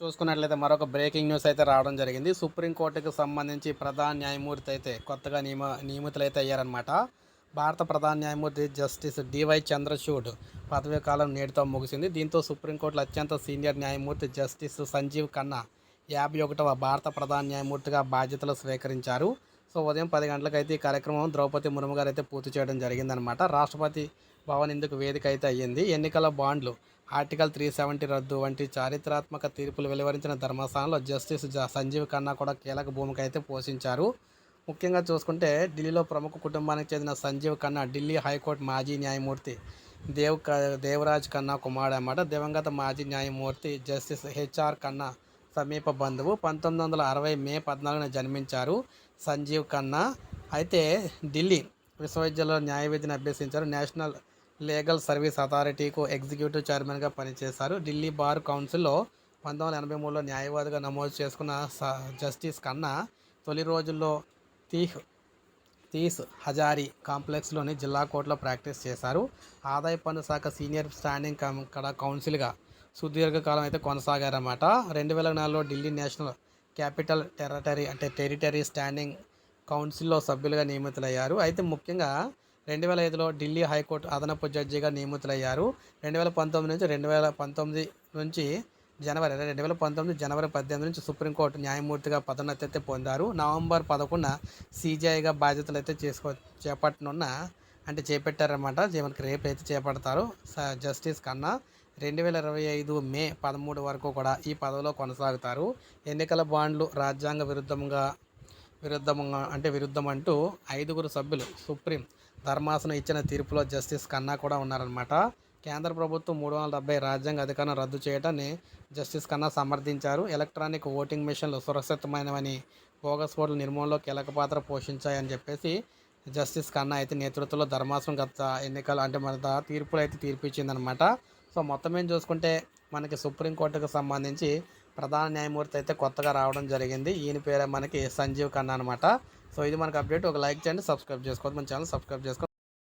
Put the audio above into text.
చూసుకున్నట్లయితే మరొక breaking news అయితే రావడం జరిగింది. సుప్రీంకోర్టుకు సంబంధించి ప్రధాన న్యాయమూర్తి అయితే కొత్తగా నియమ నియమితులైతే అయ్యారనమాట భారత ప్రధాన న్యాయమూర్తి జస్టిస్ డివై చంద్రచూడ్ పదవీ కాలం నేటితో ముగిసింది. దీంతో సుప్రీంకోర్టులో అత్యంత సీనియర్ న్యాయమూర్తి జస్టిస్ సంజీవ్ ఖన్నా యాభై ఒకటవ భారత ప్రధాన న్యాయమూర్తిగా బాధ్యతలు స్వీకరించారు. సో ఉదయం పది గంటలకైతే ఈ కార్యక్రమం ద్రౌపది ముర్ము గారు అయితే పూర్తి చేయడం జరిగిందనమాట రాష్ట్రపతి భవన్ ఇందుకు వేదిక అయితే అయ్యింది. ఎన్నికల బాండ్లు ఆర్టికల్ త్రీ సెవెంటీ రద్దు వంటి చారిత్రాత్మక తీర్పులు వెలువరించిన ధర్మస్థానంలో జస్టిస్ జ- సంజీవ్ ఖన్నా కూడా కీలక భూమిక అయితే పోషించారు. ముఖ్యంగా చూసుకుంటే ఢిల్లీలో ప్రముఖ కుటుంబానికి చెందిన సంజీవ్ ఖన్నా ఢిల్లీ హైకోర్టు మాజీ న్యాయమూర్తి దేవ్ దేవరాజ్ ఖన్నా కుమారుడు అన్నమాట. దివంగత మాజీ న్యాయమూర్తి జస్టిస్ హెచ్ఆర్ ఖన్నా సమీప బంధువు. పంతొమ్మిది వందల అరవై మే పద్నాలుగున జన్మించారు సంజీవ్ ఖన్నా. అయితే ఢిల్లీ విశ్వవిద్యాలయంలో న్యాయ విధిని అభ్యసించారు. నేషనల్ లీగల్ సర్వీస్ అథారిటీకు ఎగ్జిక్యూటివ్ చైర్మన్గా పనిచేశారు. ఢిల్లీ బార్ కౌన్సిల్లో పంతొమ్మిది వందల ఎనభై మూడులో న్యాయవాదిగా నమోదు చేసుకున్న స- జస్టిస్ కన్నా తొలి రోజుల్లో తీహ్ తీస్ హజారీ కాంప్లెక్స్లోని జిల్లా కోర్టులో ప్రాక్టీస్ చేశారు. ఆదాయ పన్ను శాఖ సీనియర్ స్టాండింగ్ కం- కడ కౌన్సిల్గా సుదీర్ఘకాలం అయితే కొనసాగారన్నమాట. రెండు వేల నాలుగులో ఢిల్లీ నేషనల్ క్యాపిటల్ టెరిటరీ అంటే టెరిటరీ స్టాండింగ్ కౌన్సిల్లో సభ్యులుగా నియమితులయ్యారు. అయితే ముఖ్యంగా రెండు వేల ఐదులో ఢిల్లీ హైకోర్టు అదనపు జడ్జిగా నియమితులయ్యారు. రెండు వేల పంతొమ్మిది నుంచి రెండు వేల పంతొమ్మిది నుంచి జనవరి రెండు వేల పంతొమ్మిది జనవరి పద్దెనిమిది నుంచి సుప్రీంకోర్టు న్యాయమూర్తిగా పదోన్నతి అయితే పొందారు. నవంబర్ పదకొండున సీజీఐగా బాధ్యతలు అయితే చేసుకో చేపట్టనున్న అంటే చేపట్టారన్నమాట. మనకి రేపు అయితే చేపడతారు. స- జస్టిస్ కన్నా రెండు వేల ఇరవై ఐదు మే పదమూడు వరకు కూడా ఈ పదవిలో కొనసాగుతారు. ఎన్నికల బాండ్లు రాజ్యాంగ విరుద్ధంగా విరుద్ధంగా అంటే విరుద్ధం అంటూ ఐదుగురు సభ్యులు సుప్రీం ధర్మాసనం ఇచ్చిన తీర్పులో జస్టిస్ కన్నా కూడా ఉన్నారనమాట కేంద్ర ప్రభుత్వం మూడు వందల డెబ్బై రాజ్యాంగ అధికారం రద్దు చేయడాన్ని జస్టిస్ కన్నా సమర్థించారు. ఎలక్ట్రానిక్ ఓటింగ్ మిషన్లు సురక్షితమైనవని బోగస్ ఓట్ల నిర్మూలనలో కీలక పాత్ర పోషించాయని చెప్పేసి జస్టిస్ కన్నా అయితే నేతృత్వంలో ధర్మాసనం గత ఎన్నికలు అంటే మన తీర్పులు అయితే తీర్పు ఇచ్చిందనమాట సో మొత్తం ఏం చూసుకుంటే మనకి సుప్రీంకోర్టుకు సంబంధించి ప్రధాన న్యాయమూర్తి అయితే కొత్తగా రావడం జరిగింది. ఈయన పేరే మనకి సంజీవ్ ఖన్నా అనమాట సో ఇది మనకు అప్డేట్. ఒక లైక్ చేయండి సబ్స్క్రైబ్ చేసుకోవద్దు. మన ఛానల్ సబ్స్క్రైబ్ చేసుకోండి.